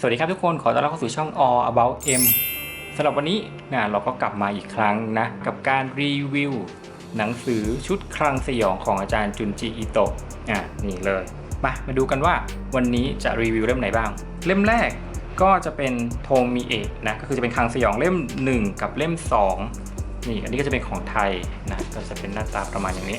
สวัสดีครับทุกคนขอต้อนรับเข้าสู่ช่อง All About M สำหรับวันนี้นะเราก็กลับมาอีกครั้งนะ กับการรีวิว หนังสือชุดคลังสยองของอาจารย์จุนจิอิโตะอะนี่เลย มามาดูกันว่าวันนี้จะรีวิวเล่มไหนบ้าง เล่มแรกก็จะเป็นโทมิเอะนะก็คือจะเป็นคลังสยองเล่ม 1 กับเล่ม 2 นี่อันนี้ก็จะเป็นของไทยนะก็จะเป็นหน้าตาประมาณอย่างนี้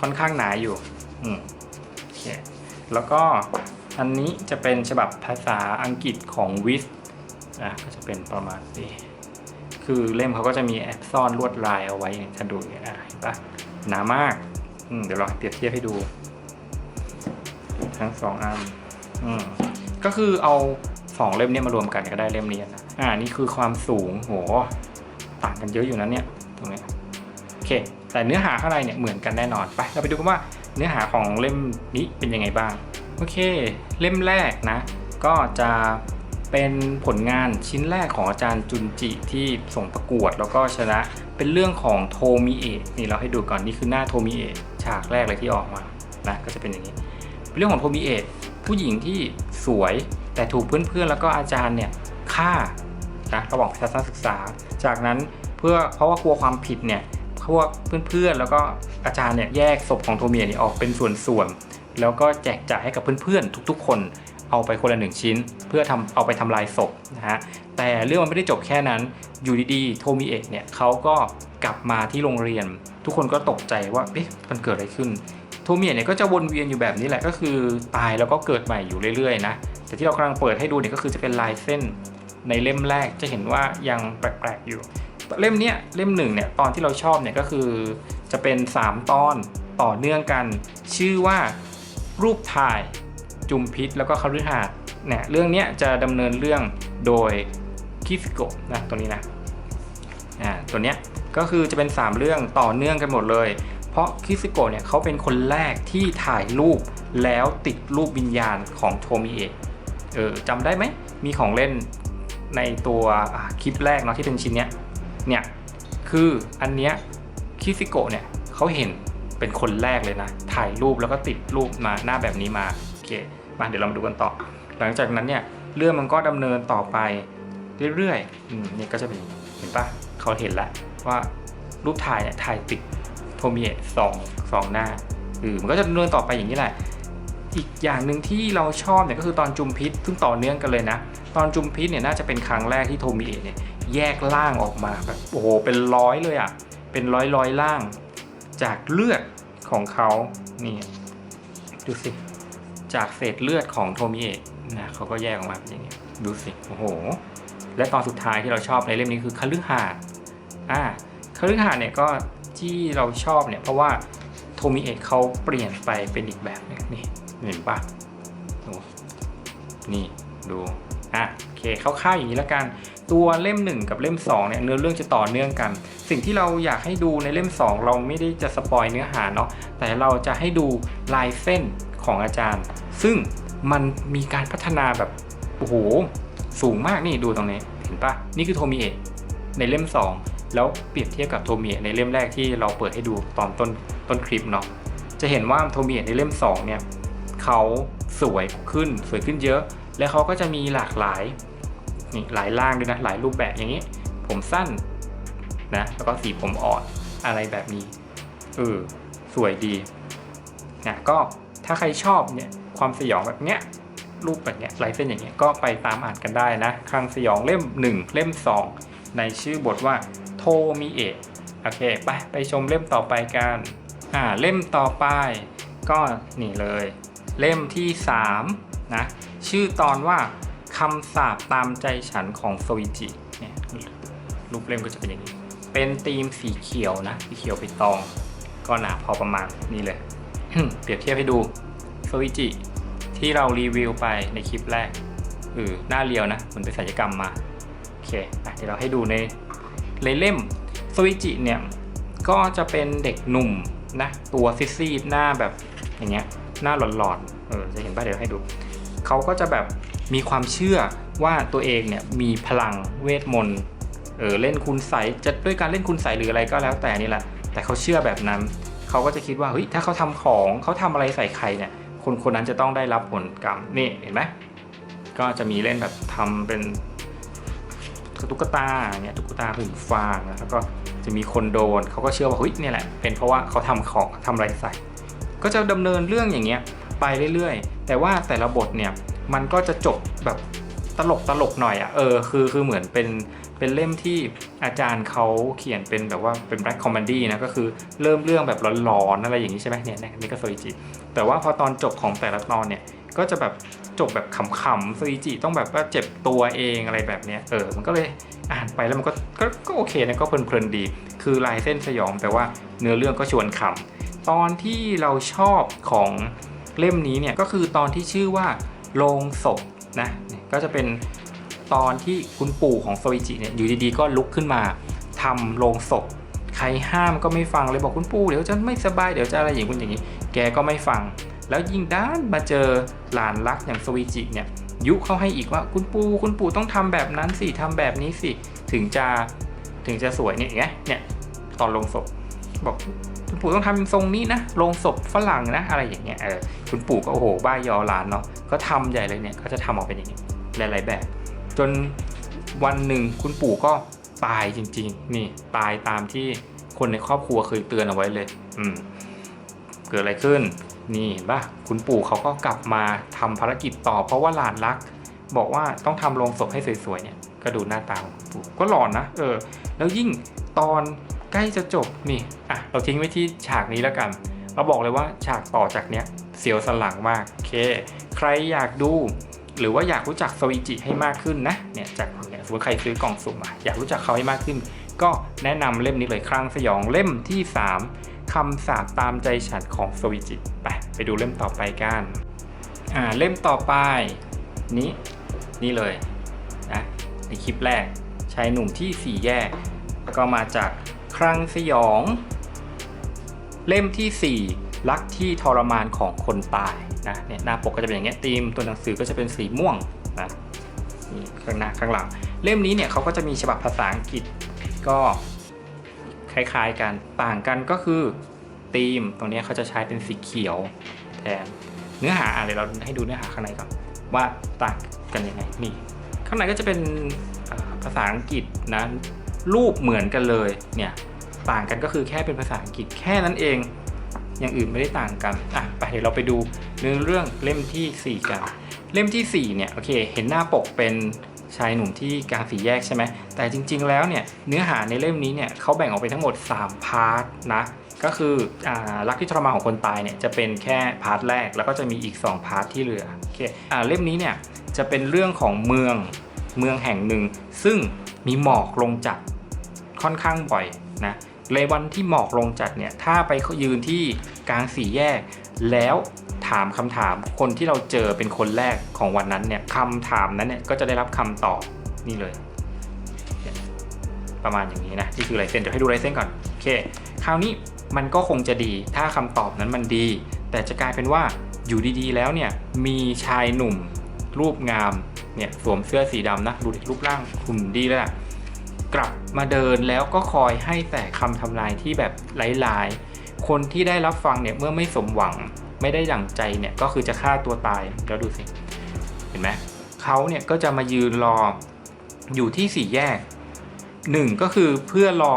ค่อนข้างหนาอยู่อืมโอเคแล้วก็ อันนี้จะเป็นฉบับภาษาอังกฤษของวิสอะก็จะเป็นประมาณนี้คือเล่มเขาก็จะมีแอบซ่อนลวดลายเอาไว้เนี่ยถ้าดูเนี่ยอะเห็นปะหนามากอืมเดี๋ยวลองเปรียบเทียบให้ดู ทั้งสองอันอืมก็คือเอาสองเล่มนี้มารวมกันก็ได้เล่มนี้นะอ่านี่คือความสูงโหต่างกันเยอะอยู่นะเนี่ยตรงนี้โอเคแต่เนื้อหาข้างในเนี่ยเหมือนกันแน่นอนไปเราไปดูกันว่าเนื้อหาของเล่มนี้เป็นยังไงบ้าง โอเค เล่มแรกนะ ก็จะเป็นผลงานชิ้นแรกของอาจารย์จุนจิที่ส่งประกวดแล้วก็ชนะเป็นเรื่องของโทมิเอะนี่เราให้ดูก่อนนี่คือหน้าโทมิเอะฉากแรกเลยที่ออกมานะก็จะเป็นอย่างนี้ เป็นเรื่องของโทมิเอะผู้หญิงที่สวยแต่ถูกเพื่อนๆแล้วก็อาจารย์เนี่ยฆ่านะระหว่างทัศนศึกษา จากนั้นเพื่อเพราะว่ากลัวความผิดเนี่ยพวกเพื่อนๆแล้วก็อาจารย์เนี่ยแยกศพของโทมิเอะนี่ออกเป็นส่วนๆ แล้วก็แจกจ่ายให้กับเพื่อนๆ ทุกๆ คนเอาไปคนละหนึ่งชิ้น เพื่อทำเอาไปทำลายศพนะฮะแต่เรื่องมันไม่ได้จบแค่นั้นอยู่ดีๆโทมิเอะเนี่ยเขาก็กลับมาที่โรงเรียน ทุกคนก็ตกใจว่าเอ๊ะมันเกิดอะไรขึ้นโทมิเมียเนี่ยก็จะวนเวียนอยู่แบบนี้แหละก็คือตายแล้วก็เกิดใหม่อยู่เรื่อยๆนะแต่ที่เรากำลังเปิดให้ดูเนี่ยก็คือจะเป็นลายเส้นในเล่มแรกจะเห็นว่ายังแปลกๆอยู่ เล่มเนี้ยเล่มหนึ่งเนี่ยตอนที่เราชอบเนี่ยก็คือจะเป็น 3 ตอนต่อเนื่องกัน ชื่อว่า รูปถ่ายจุมพิษแล้วก็คฤหาสน์เนี่ยเรื่องนี้จะดำเนินเรื่องโดยคิฟิโกะนะตัวนี้นะอ่าตัวเนี้ยก็คือจะเป็น 3 เรื่องต่อเนื่องกันหมดเลย เพราะคิซิโกะเนี่ยเขาเป็นคนแรกที่ถ่ายรูปแล้วติดรูปวิญญาณของโทมิเอะเออจำได้ไหมมีของเล่นในตัวคลิปแรกเนาะที่เป็นชิ้นเนี้ยเนี่ยคืออันเนี้ยคิซิโกะเนี่ยเขาเห็น เป็นคนแรกเลยนะ ถ่ายรูปแล้วก็ติดรูปมาหน้าแบบนี้มาโอเคมาเดี๋ยวเรามาดูกันต่อ หลังจากนั้นเนี่ยเรื่องมันก็ดำเนินต่อไปเรื่อยๆอืมนี่ก็จะเป็นเห็นปะเขาเห็นแล้วว่ารูปถ่ายเนี่ยถ่ายติดโทมิเอะสองสองหน้าเออมันก็จะดำเนินต่อไปอย่างนี้แหละ อีกอย่างหนึ่งที่เราชอบเนี่ยก็คือตอนจุมพิษซึ่งต่อเนื่องกันเลยนะ ตอนจุมพิษเนี่ยน่าจะเป็นครั้งแรกที่โทมิเอะเนี่ยแยกล่างออกมาแบบโอ้โหเป็นร้อยเลยอะ่ะเป็นร้อยร้อยล่าง จากเลือดของเขานี่ดูสิ จากเศษเลือดของโทมิเอะนะเขาก็แยกออกมาเป็นอย่างนี้ดูสิโอ้โห และตอนสุดท้ายที่เราชอบในเล่มนี้คือคฤหาสน์อ่าคฤหาสน์เนี่ยก็ที่เราชอบเนี่ยเพราะว่าโทมิเอะเขาเปลี่ยนไปเป็นอีกแบบนึงนี่เห็นปะดูนี่ดูอะโอเคคร่าวๆอย่างนี้แล้วกัน ตัวเล่ม 1 กับเล่ม2เนี่ยเนื้อเรื่องจะต่อเนื่องกัน สิ่งที่เราอยากให้ดูในเล่ม 2 เราไม่ได้จะสปอยเนื้อหาเนาะแต่เราจะให้ดูลายเส้นของอาจารย์ ซึ่งมันมีการพัฒนาแบบโอ้โหสูงมากนี่ดูตรงนี้เห็นปะนี่คือโทมิเอะในเล่ม 2 แล้วเปรียบเทียบกับโทมิเอะในเล่มแรกที่เราเปิดให้ดูตอนต้นต้นคลิปเนาะจะเห็นว่าโทมิเอะในเล่ม 2 เนี่ยเขาสวยขึ้นสวยขึ้นเยอะ และเขาก็จะมีหลากหลายนี่หลายร่างด้วยนะหลายรูปแบบอย่างนี้ ผมสั้น นะแล้วก็สีผมอ่อนอะไรแบบนี้เออสวยดีนะก็ถ้าใครชอบเนี่ยความสยองแบบเนี้ยรูปแบบเนี้ยลายเส้นอย่างเงี้ยก็ไปตามอ่านกันได้นะคลังสยองเล่ม 1 เล่ม 2 ในชื่อบทว่าโทมิเอะโอเคไปไปชมเล่มต่อไปกันอ่าเล่มต่อไปก็นี่เลย เล่มที่3นะชื่อตอนว่าคำสาปตามใจฉันของโซอิจิเนี่ยรูปเล่มก็จะเป็นอย่างนี้ เป็นธีมสีเขียวนะสีเขียวไปตอง ก็หนาพอประมาณนี่เลย เปรียบเทียบให้ดูโซอิจิที่เรารีวิวไปในคลิปแรกเออหน้าเรียวนะเหมันเป็นศัลยกรรมมา โอเคอะเดี๋ยวเราให้ดูในในเล่มโซอิจิเนี่ย ก็จะเป็นเด็กหนุ่มนะ ตัวซีดๆหน้าแบบอย่างเงี้ยหน้าหลอนๆเออจะเห็นป่ะเดี๋ยวให้ดู เขาก็จะแบบมีความเชื่อว่าตัวเองเนี่ยมีพลังเวทมนต์ เออเล่นคุณใสจะด้วยการเล่นคุณใสหรืออะไรก็แล้วแต่นี่แหละ แต่เขาเชื่อแบบนั้น เขาก็จะคิดว่าเฮ้ยถ้าเขาทำของเขาทำอะไรใส่ใครเนี่ย คนคนนั้นจะต้องได้รับผลกรรมนี่เห็นไหมก็จะมีเล่นแบบทำเป็นตุ๊กตาเนี่ยตุ๊กตาหุ่นฟางแล้วก็จะมีคนโดนเขาก็เชื่อว่าเฮ้ยเนี่ยแหละ เป็นเพราะว่าเขาทำของทำอะไรใส่ ก็จะดำเนินเรื่องอย่างเงี้ยไปเรื่อยๆ แต่ว่าแต่ละบทเนี่ยมันก็จะจบแบบตลกตลกหน่อยอะ่ะเออคือคือเหมือนเป็น เป็นเล่มที่อาจารย์เขาเขียนเป็นแบบว่าเป็นแบล็คคอมเมดี้นะก็คือเริ่มเรื่องแบบร้อนๆอะไรอย่างนี้ใช่ไหมเนี่ยนี่ก็โซอิจิแต่ว่าพอตอนจบของแต่ละตอนเนี่ยก็จะแบบจบแบบขำๆโซอิจิต้องแบบว่าเจ็บตัวเองอะไรแบบเนี้ยเออมันก็เลยอ่านไปแล้วมันก็ก็ก็โอเคนะก็เพลินๆดี คือลายเส้นสยองแต่ว่าเนื้อเรื่องก็ชวนขำตอนที่เราชอบของเล่มนี้เนี่ยก็คือตอนที่ชื่อว่าโรงศพนะก็จะเป็น ตอนที่คุณปู่ของโซอิจิเนี่ยอยู่ดีๆ ก็ลุกขึ้นมาทำโรงศพ ใครห้ามก็ไม่ฟังเลยบอกคุณปู่เดี๋ยวจะไม่สบายเดี๋ยวจะอะไรอย่างคุณอย่างนี้ แกก็ไม่ฟัง แล้วยิ่งด้านมาเจอหลานรักอย่างโซอิจิเนี่ยยุเข้าให้อีกว่าคุณปู่คุณปู่ต้องทำแบบนั้นสิทำแบบนี้สิถึงจะถึงจะสวยเนี่ยอย่างเนี่ยตอนลงศพบอกคุณปู่ต้องทำทรงนี้นะลงศพฝรั่งนะอะไรอย่างเงี้ยเออคุณปู่ก็โอ้โหบ้ายอหลานเนาะก็ทำใหญ่เลยเนี่ยก็จะทำออกเป็นอย่างนี้หลายๆแบบ จนวันหนึ่งคุณปู่ก็ตายจริง ๆ นี่ตายตามที่คนในครอบครัวเคยเตือนเอาไว้เลย อืมเกิดอะไรขึ้น นี่เห็นปะคุณปู่เขาก็กลับมาทำภารกิจต่อ เพราะว่าหลานรัก บอกว่าต้องทำโรงศพให้สวย ๆ เนี่ย ก็ดูหน้าตาของคุณปู่ก็หลอนนะ เออ แล้วยิ่งตอนใกล้จะจบนี่อะเราทิ้งไว้ที่ฉากนี้แล้วกัน เราบอกเลยว่าฉากต่อจากเนี้ยเสียวสลังมาก โอเค ใครอยากดู หรือว่าอยากรู้จักโซอิจิให้มากขึ้นนะเนี่ยจากเนี่ยสมมติใครซื้อกล่องสุ่มอะอยากรู้จักเขาให้มากขึ้น ก็แนะนำเล่มนี้เลยครั้งสยองเล่มที่ 3คำสาปตามใจฉันของโซอิจิไปไปดูเล่มต่อไปกันอ่าเล่มต่อไปนี้นี่เลยนะในคลิปแรกชายหนุ่มที่สี่แยก ก็มาจากครั้งสยอง เล่มที่ 4 รักที่ทรมานของคนตายนะเนี่ยหน้าปกก็จะเป็นอย่างเงี้ยธีมตัวหนังสือก็จะเป็นสีม่วงนะนี่ข้างหน้าข้างหลัง เล่มนี้เนี่ยเขาก็จะมีฉบับภาษาอังกฤษก็คล้าย ๆกันต่างกันก็คือธีมตรงเนี้ยเขาจะใช้เป็นสีเขียวแทนเนื้อหาอะเดี๋ยเราให้ดูเนื้อหาข้างในก่อนว่าต่างกันยังไงนี่ ข้างในก็จะเป็นภาษาอังกฤษนะรูปเหมือนกันเลยเนี่ยต่างกันก็คือแค่เป็นภาษาอังกฤษแค่นั้นเอง อย่างอื่นไม่ได้ต่างกันอะไปเดี๋ยวเราไปดูเนื้อเรื่องเล่มทีสี่4 กัน เล่มทีสี่ 4 เนี่ยโอเค เห็นหน้าปกเป็นชายหนุ่มที่กลางสี่แยกใช่ไหมแต่จริง ๆ แล้วเนี่ยเนื้อหาในเล่มนี้เนี่ยเขาแบ่งออกเป็นทั้งหมด 3 พาร์ทนะก็คืออรักที่ทรมานของคนตายเนี่ยจะเป็นแค่พาร์ทแรก แล้วก็จะมีอีก 2 พาร์ทที่เหลือโอเคอ่าเล่มนี้เนี่ยจะเป็นเรื่องของเมืองเมืองแห่งหนึ่ง ซึ่งมีหมอกลงจัดค่อนข้างบ่อยนะ ในวันที่หมอกลงจัดเนี่ยถ้าไปยืนที่กลางสี่แยก แล้วถามคำถามคนที่เราเจอเป็นคนแรกของวันนั้นเนี่ยคำถามนั้นเนี่ยก็จะได้รับคำตอบนี่เลย ประมาณอย่างนี้นะนี่คือลายเส้นเดี๋ยวให้ดูลายเส้นก่อนโอเค คราวนี้มันก็คงจะดีถ้าคำตอบนั้นมันดี แต่จะกลายเป็นว่าอยู่ดีๆ แล้วเนี่ยมีชายหนุ่มรูปงามเนี่ยสวมเสื้อสีดำนะดูดรูปร่างหุ่นดีเลยอะ กลับมาเดินแล้วก็คอยให้แต่คำทำนายที่แบบหลายๆ คนที่ได้รับฟังเนี่ยเมื่อไม่สมหวังไม่ได้ดั่งใจเนี่ยก็คือจะฆ่าตัวตายแล้วดูสิเห็นไหมเขาเนี่ยก็จะมายืนรออยู่ที่สี่แยกหนึ่งก็คือเพื่อรอ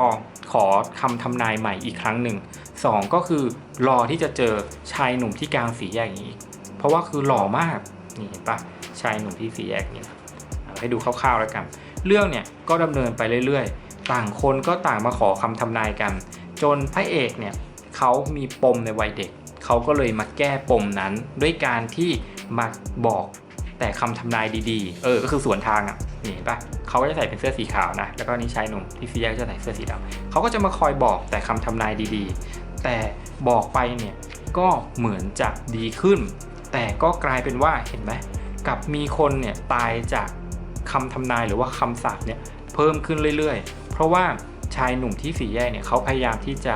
ขอคำทำนายใหม่อีกครั้งหนึ่งสองก็คือรอที่จะเจอชายหนุ่มที่กลางสี่แยกอย่างนี้ เพราะว่าคือหล่อมากนี่เห็นปะชายหนุ่มที่สี่แยกนี่ยเอาให้ดูคร่าวๆแล้วกัน เรื่องเนี่ยก็ดำเนินไปเรื่อยๆ ต่างคนก็ต่างมาขอคำทำนายกัน จนพระเอกเนี่ยเขามีปมในวัยเด็ก เขาก็เลยมาแก้ปมนั้น ด้วยการที่มาบอกแต่คำทำนายดีๆ เออ ก็คือสวนทางอะนี่นปะเขาก็จะใส่เป็นเสื้อสีขาวนะ แล้วก็นี่ชายหนุ่มที่ซีแยกจะใส่เสื้อสีดำเขาก็จะมาคอยบอกแต่คำทำนายดีๆ แต่บอกไปเนี่ยก็เหมือนจะดีขึ้น แต่ก็กลายเป็นว่าเห็นไหมกับมีคนเนี่ยตายจาก คำทำนายหรือว่าคำสาปเนี่ยเพิ่มขึ้นเรื่อยๆ เพราะว่าชายหนุ่มที่สี่แยกเนี่ยเขาพยายามที่จะ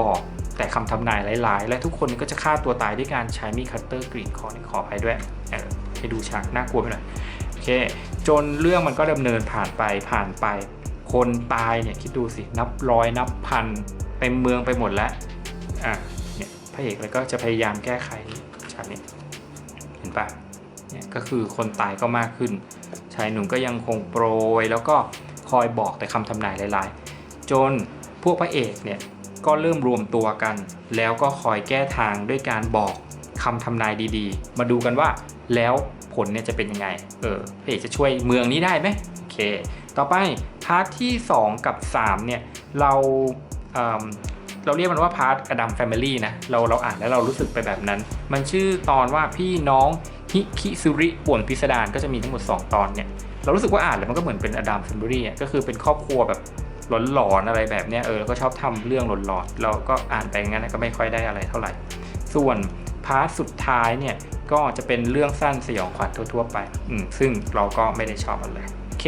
บอกแต่คำทำนายหลาย ๆ และทุกคนก็จะฆ่าตัวตายด้วยการใช้มีดคัตเตอร์กรีดคอเนี่ยขออภัยด้วยเออให้ดูฉากน่ากลัวไปหน่อยโอเค จนเรื่องมันก็ดำเนินผ่านไปผ่านไป คนตายเนี่ยคิดดูสินับร้อยนับพันเต็มเมืองไปหมดแล้วอะเนี่ยพระเอกเลยก็จะพยายามแก้ไขฉากนี้เห็นปะเนี่ยก็คือคนตายก็มากขึ้น ชายหนุ่มก็ยังคงโปรย แล้วก็คอยบอกแต่คำทำนายหลายๆ จนพวกพระเอกเนี่ยก็เริ่มรวมตัวกัน แล้วก็คอยแก้ทางด้วยการบอกคำทำนายดีๆ มาดูกันว่าแล้วผลเนี่ยจะเป็นยังไง เออพระเอกจะช่วยเมืองนี้ได้ไหมโอเค ต่อไปพาร์ทที่ 2 กับ 3 เนี่ยเราเเราเรียกมันว่าพาร์ทอดัมแฟมิลี่นะ เราเราอ่านแล้วเรารู้สึกไปแบบนั้น มันชื่อตอนว่าพี่น้อง ฮิคิซุริป่วนพิสดารก็จะมีทั้งหมด 2 ตอนเนี่ย เรารู้สึกว่าอ่านแล้วมันก็เหมือนเป็นอดัมแฟมิลี่ก็คือเป็นครอบครัวแบบหลอนๆอะไรแบบเนี้ยเออแล้วก็ชอบทำเรื่องหลอนๆเราก็อ่านไปงั้นก็ไม่ค่อยได้อะไรเท่าไหร่ ส่วนพาร์ทสุดท้ายเนี่ยก็จะเป็นเรื่องสั้นสยองขวัญทั่วๆไปอืมซึ่งเราก็ไม่ได้ชอบมันเลยโอเค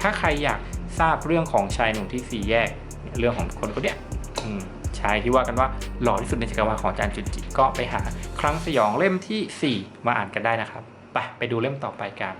ถ้าใครอยากทราบเรื่องของชายหนุ่มที่สี่แยกเนี่ยเรื่องของคนคนเนี้ยอืมชายที่ว่ากันว่าหล่อที่สุดในจักรวาลของอาจารย์จุนจิก็ไปหา ครั้งสยองเล่มทีสี่ 4 มาอ่านกันได้นะครับ ไปไปดูเล่มต่อไปกัน